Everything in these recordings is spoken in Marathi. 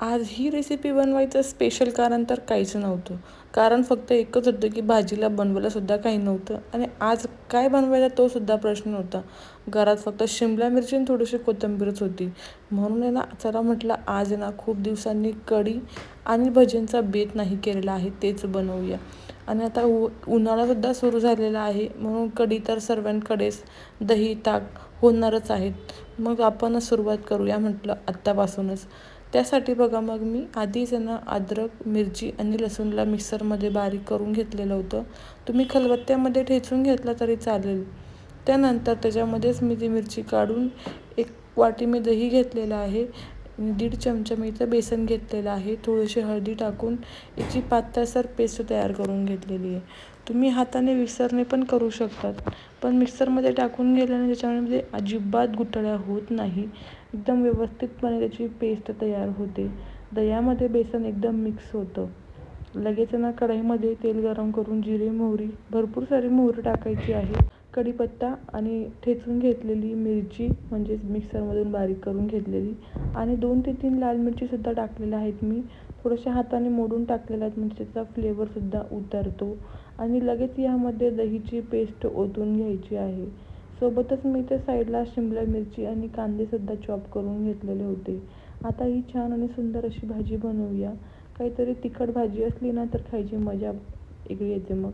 आज ही रेसिपी बनवायचं स्पेशल कारण तर काहीच नव्हतं. कारण फक्त एकच होतं की भाजीला बनवायलासुद्धा काही नव्हतं आणि आज काय बनवायला तोसुद्धा प्रश्न होता घरात फक्त शिमला मिरची आणि थोडीशी कोथिंबीरच होती. म्हणून आहे ना चला म्हटलं आज ना खूप दिवसांनी कढी आणि भजींचा बेत नाही केलेला आहे तेच बनवूया. आणि आता उ उन्हाळासुद्धा सुरू झालेला आहे म्हणून कढी तर सर्वांकडेच दही ताक होणारच आहेत. मग आपणच सुरुवात करूया म्हटलं आत्तापासूनच. त्यासाठी बघा मग मी आधीच ना अद्रक मिरची आणि लसूणला मिक्सरमध्ये बारीक करून घेतलेलं होतं. तुम्ही खलबत्त्यामध्ये ठेचून घेतला तरी चालेल. त्यानंतर त्याच्यामध्येच मी ती मिरची काढून एक वाटी मी दही घेतलेलं आहे. दीड चमचा मी इथं बेसन घेतलेलं आहे. थोडीशी हळदी टाकून याची पातळसर पेस्ट तयार करून घेतलेली आहे. तुम्ही हाताने मिक्सरने पण करू शकतात. पण मिक्सरमध्ये टाकून गेल्याने त्याच्यामध्ये अजिबात गुठळ्या होत नाही. एकदम व्यवस्थितपणे त्याची पेस्ट तयार होते. दह्यामध्ये बेसन एकदम मिक्स होतं. लगेच ना कढईमध्ये तेल गरम करून जिरे मोहरी भरपूर सारी मोहरी टाकायची आहे. कढीपत्ता आणि ठेचून घेतलेली मिरची म्हणजेच मिक्सरमधून बारीक करून घेतलेली. आणि दोन ते तीन लाल मिरचीसुद्धा टाकलेल्या आहेत मी. थोड्याशा हाताने मोडून टाकलेल्या आहेत म्हणजे त्याचा फ्लेवरसुद्धा उतरतो. आणि लगेच यामध्ये दहीची पेस्ट ओतून घ्यायची आहे. सोबतच मी ते साईडला शिमला मिरची आणि कांदेसुद्धा चॉप करून घेतलेले होते. आता ही छान आणि सुंदर अशी भाजी बनवूया. काहीतरी तिखट भाजी असली ना तर खायची मजा वेगळी येते मग.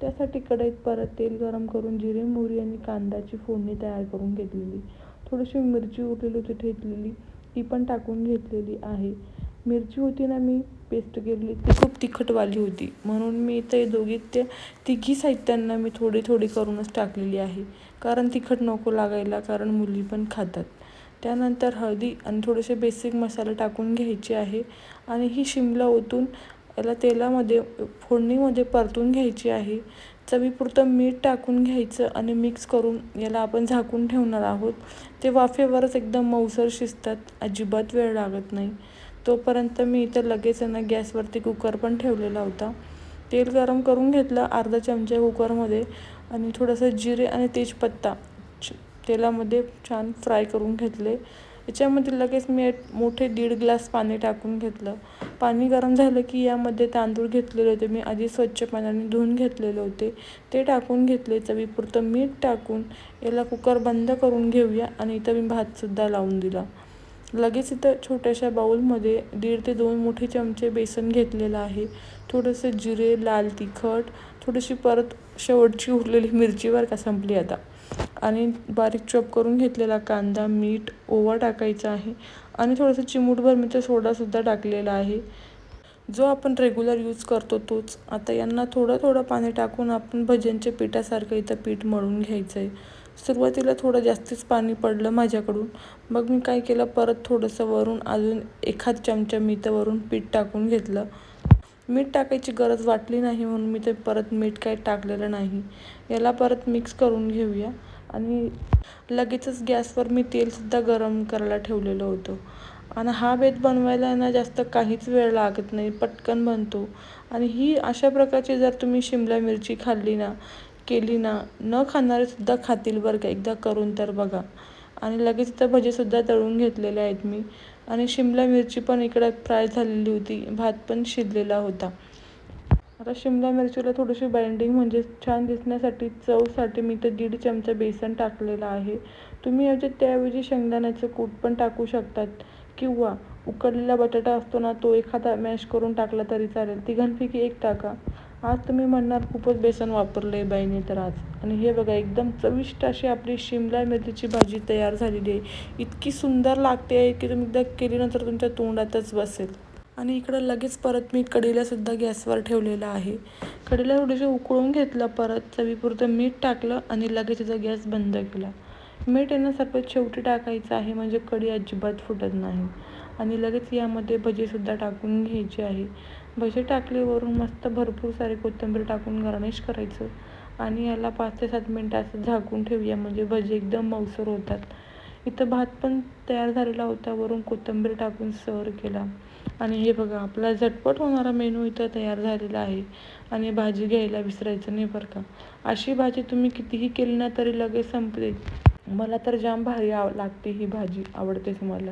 त्यासाठी कढईत परत तेल गरम करून जिरे मोहरी आणि कांद्याची फोडणी तयार करून घेतलेली. थोडीशी मिरची उरलेली होती ठेचलेली. ती पण टाकून घेतलेली आहे. मिरची होती ना मी पेस्ट केली ती खूप तिखटवाली होती. म्हणून मी ते दोघी त्या तिघी साहित्यांना मी थोडी थोडी करूनच टाकलेली आहे. कारण तिखट नको लागायला कारण मुली पण खातात. त्यानंतर हळदी आणि थोडेसे बेसिक मसाले टाकून घ्यायचे आहे. आणि ही शिमला ओतून याला तेलामध्ये फोडणीमध्ये परतून घ्यायची आहे. चवीपुरतं मीठ टाकून घ्यायचं आणि मिक्स करून याला आपण झाकून ठेवणार आहोत. ते वाफेवरच एकदम मऊसर शिजतात. अजिबात वेळ लागत नाही. तोपर्यंत मी इथं लगेच ना गॅसवरती कुकर पण ठेवलेला होता. तेल गरम करून घेतलं अर्धा चमचा कुकरमध्ये आणि थोडंसं जिरे आणि तेजपत्ता तेलामध्ये छान फ्राय करून घेतले. याच्यामध्ये लगेच मी मोठे दीड ग्लास पाणी टाकून घेतलं. पाणी गरम झालं की यामध्ये तांदूळ घेतलेले होते. मी आधी स्वच्छ पाण्याने धुवून घेतलेले होते. ते टाकून घेतले. चवीपुरतं मीठ टाकून याला कुकर बंद करून घेऊया आणि इथं मी भातसुद्धा लावून दिला. लगेच इथं छोट्याशा बाऊलमध्ये दीड ते दोन मोठे चमचे बेसन घेतलेलं आहे. थोडंसं जिरे लाल तिखट थोडीशी परत शेवटची उरलेली मिरचीवर का संपली आता. आणि बारीक चॉप करून घेतलेला कांदा मीठ ओवा टाकायचा आहे. आणि थोडंसं चिमूटभर मी तर सोडासुद्धा टाकलेला आहे. जो आपण रेग्युलर यूज करतो तोच. आता यांना थोडं थोडं पाणी टाकून आपण भज्यांच्या पिठासारखं इथं पीठ मळून घ्यायचं आहे सुरुवातीला थोडं जास्तीच पाणी पडलं माझ्याकडून. मग मी काय केलं परत थोडंसं वरून अजून एखाद चमचा मी तर वरून पीठ टाकून घेतलं. मीठ टाकायची गरज वाटली नाही म्हणून मी ते परत मीठ काही टाकलेलं नाही. याला परत मिक्स करून घेऊया. आणि लगेचच गॅसवर मी तेलसुद्धा गरम करायला ठेवलेलं होतं. आणि हा बेत बनवायला ना जास्त काहीच वेळ लागत नाही पटकन बनतो. आणि ही अशा प्रकारची जर तुम्ही शिमला मिरची खाल्ली ना केली ना न खाणारेसुद्धा खातील बरं का एकदा करून तर बघा. आणि लगेच इथं भजीसुद्धा तळून घेतलेले आहेत मी. आणि शिमला मिरची पण इकडं फ्राय झालेली होती भात पण शिजलेला होता. आता शिमला मिरचीला थोडीशी बाइंडिंग म्हणजे छान दिसण्यासाठी चवसाठी मी तर दीड चमचा बेसन टाकलेलं आहे. तुम्ही याच्यात त्याऐवजी शेंगदाण्याचं कूट पण टाकू शकतात. किंवा उकडलेला बटाटा असतो ना तो एखादा मॅश करून टाकला तरी चालेल. तिघांपैकी एक टाका. आज तुम्ही म्हणणार खूपच बेसन वापरलं आहे बाईने तर आज. आणि हे बघा एकदम चविष्ट अशी आपली शिमला मिरचीची भाजी तयार झालेली आहे. इतकी सुंदर लागते आहे की तुम्ही एकदा केलीनंतर तुमच्या तोंडातच बसेल. आणि इकडं लगेच परत मी कढीलासुद्धा गॅसवर ठेवलेलं आहे. कढीला थोडंसं उकळून घेतलं परत चवीपुरतं मीठ टाकलं आणि लगेच त्याचा गॅस बंद केला. मीठ येणं सर्वात शेवटी टाकायचं आहे. म्हणजे कढी अजिबात फुटत नाही. आणि लगेच यामध्ये भजीसुद्धा टाकून घ्यायची आहे. भजी टाकल्यावरून मस्त भरपूर सारे कोथिंबीर टाकून गार्निश करायचं. आणि याला पाच ते सात मिनटं असं झाकून ठेवूया. म्हणजे भजी एकदम मऊसर होतात. इथं भात पण तयार झालेला होता. वरून कोथिंबीर टाकून सर्व केला. आणि हे बघा आपला झटपट होणारा मेनू इथं तयार झालेला आहे. आणि भाजी घ्यायला विसरायचं नाही बरं का. अशी भाजी तुम्ही कितीही केली ना तरी लगेच संपते. मला तर जाम भारी आव लागते ही भाजी आवडतेच मला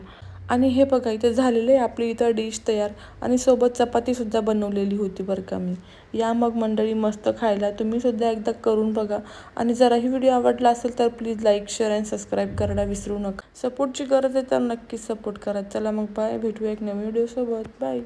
आणि हे बघा इथे झालेलं आहे आपली इथं डिश तयार. आणि सोबत चपातीसुद्धा बनवलेली होती बरं का मी. या मग मंडळी मस्त खायला तुम्हीसुद्धा एकदा करून बघा. आणि जरा ही व्हिडिओ आवडला असेल तर please like share and subscribe करायला विसरू नका. सपोर्टची गरज आहे तर नक्कीच सपोर्ट करा. चला मग बाय भेटूया एक नवीन व्हिडिओसोबत. बाय.